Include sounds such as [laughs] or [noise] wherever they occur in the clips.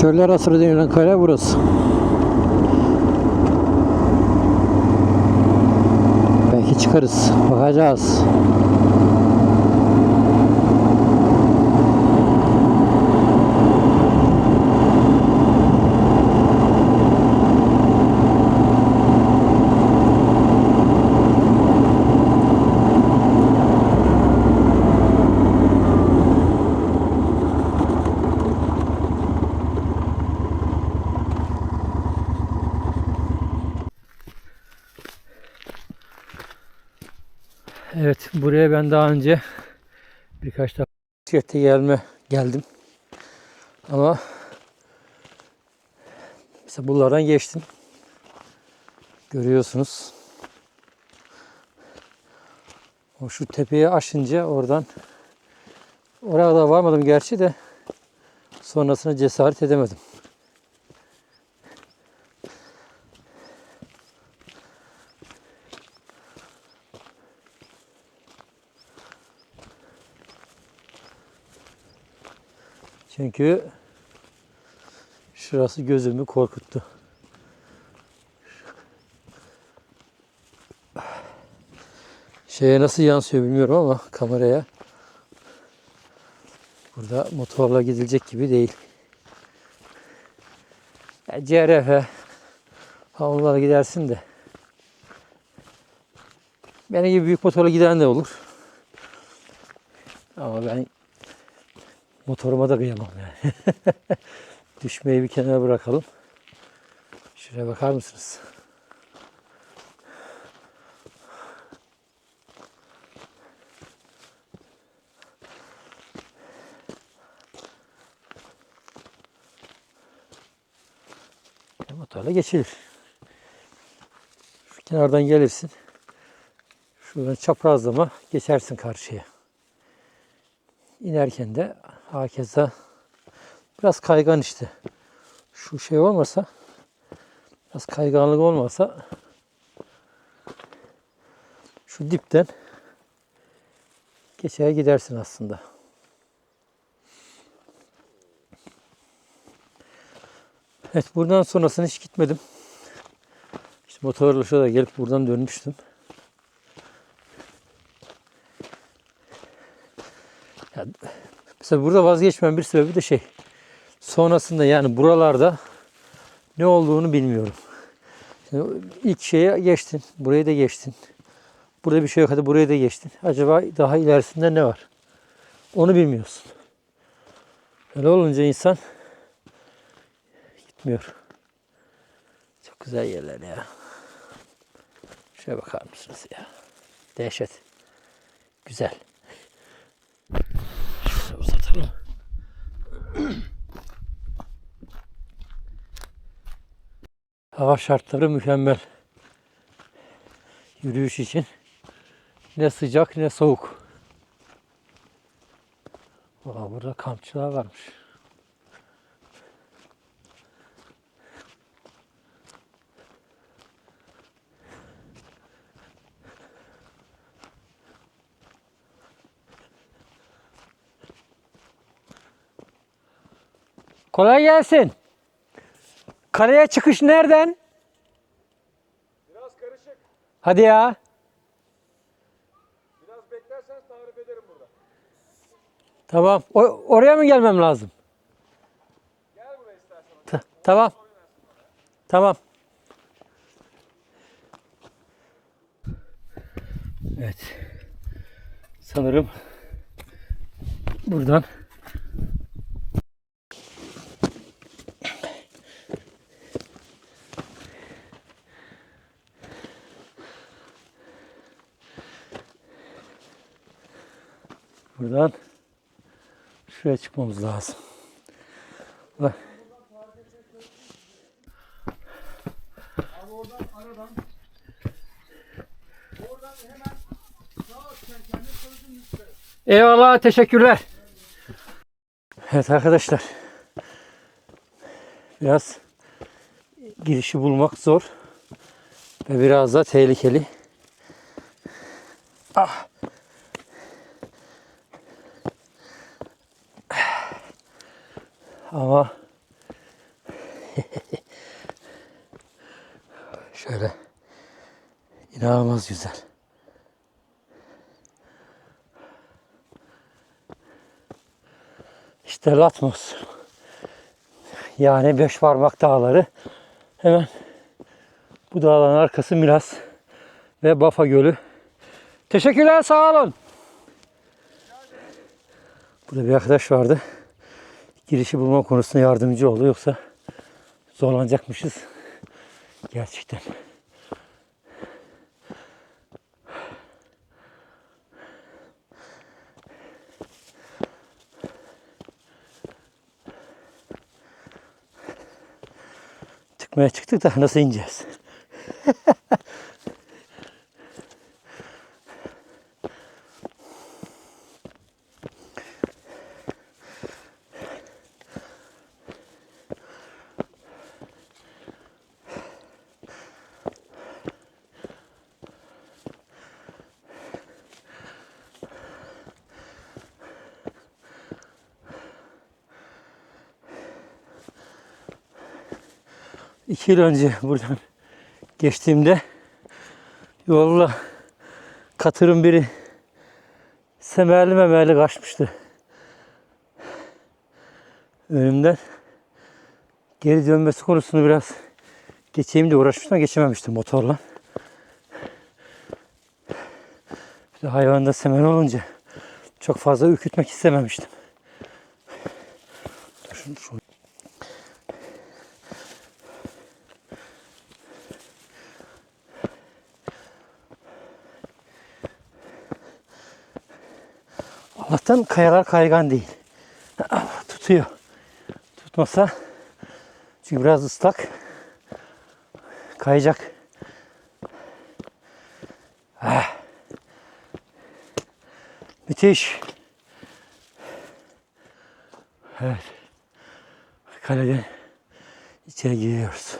Çöller Asırı denilen kale burası. Belki çıkarız. Bakacağız. Evet, buraya ben daha önce birkaç defa bisiklette gelme geldim. Ama mesela buralardan geçtim. Görüyorsunuz. O şu tepeyi aşınca oradan oraya da varmadım gerçi de sonrasına cesaret edemedim. Çünkü şurası gözümü korkuttu. Şeye nasıl yansıyor bilmiyorum ama kameraya. Burada motorla gidilecek gibi değil. Ya CRF onlara gidersin de. Benim gibi büyük motorla giden de olur. Ama ben Motoruma da kıyamam yani. [laughs] Düşmeyi bir kenara bırakalım. Şuraya bakar mısınız? Motorla geçilir. Şu kenardan gelirsin. Şuradan çaprazlama geçersin karşıya. İnerken de hakeza biraz kaygan işte. Şu şey olmasa biraz kayganlık olmasa şu dipten geçer gidersin aslında. Evet buradan sonrasını hiç gitmedim. İşte motorla şurada gelip buradan dönmüştüm. Ya, mesela burada vazgeçmemin bir sebebi de şey. Sonrasında yani buralarda ne olduğunu bilmiyorum. Şimdi ilk şeye geçtin. Burayı da geçtin. Burada bir şey yok. Hadi buraya da geçtin. Acaba daha ilerisinde ne var? Onu bilmiyorsun. Öyle olunca insan gitmiyor. Çok güzel yerler ya. Şuraya bakar mısınız ya? Dehşet. Güzel. Şöyle uzatalım. Hava şartları mükemmel. Yürüyüş için. Ne sıcak ne soğuk. Aa, burada kampçılar varmış. Kolay gelsin. Kaleye çıkış nereden? Biraz karışık. Hadi ya. Biraz beklerseniz tarif ederim burada. Tamam. O- oraya mı gelmem lazım? Gel buraya istersen. Ta- tamam. Tamam. Evet. Sanırım buradan buradan şuraya çıkmamız lazım. Bak. Eyvallah, teşekkürler. Evet arkadaşlar. Biraz girişi bulmak zor. Ve biraz da tehlikeli. Ah. Ama [laughs] şöyle inanılmaz güzel. İşte Latmos. Yani beş parmak dağları. Hemen bu dağların arkası Milas ve Bafa Gölü. Teşekkürler sağ olun. Burada bir arkadaş vardı. Girişi bulma konusunda yardımcı oldu. Yoksa zorlanacakmışız. Gerçekten. Çıkmaya çıktık da nasıl ineceğiz? [laughs] İki yıl önce buradan geçtiğimde yolla katırın biri semerli memerli kaçmıştı. Önümden geri dönmesi konusunu biraz geçeyim de uğraşmıştım geçememiştim motorla. Bir de hayvanda semer olunca çok fazla ürkütmek istememiştim. Dur şunu Allah'tan kayalar kaygan değil. [clears throat] Tutuyor. Tutmasa çünkü biraz ıslak kayacak. Ah. Müthiş. Evet. Kaleden içeri giriyoruz.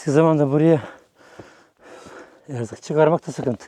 Eski zamanda buraya erzak çıkarmak da sıkıntı.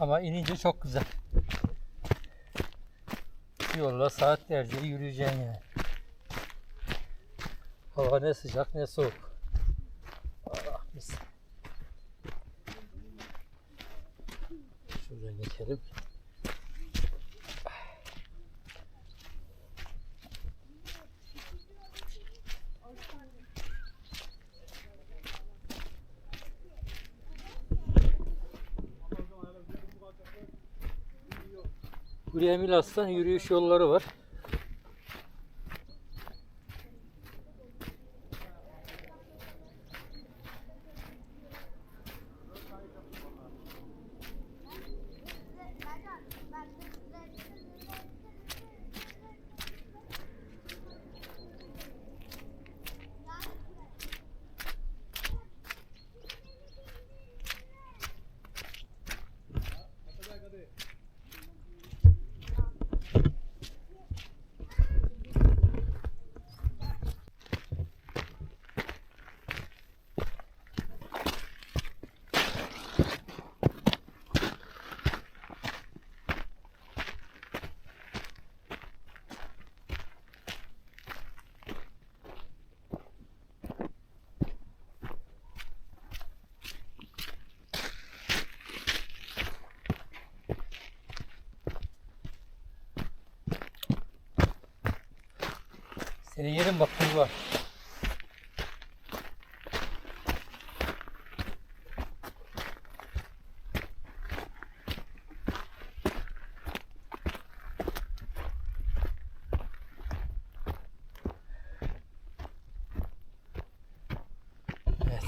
Ama inince çok güzel. Yolla saatlerce yürüyeceksin yani. Hava ne sıcak ne soğuk. Allah mis. Şuradan geçelim. Buraya Milas'tan yürüyüş yolları var. Senin yerin bak bu var. Evet.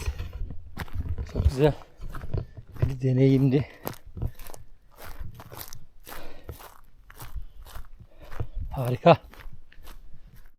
Çok güzel. Bir deneyimdi.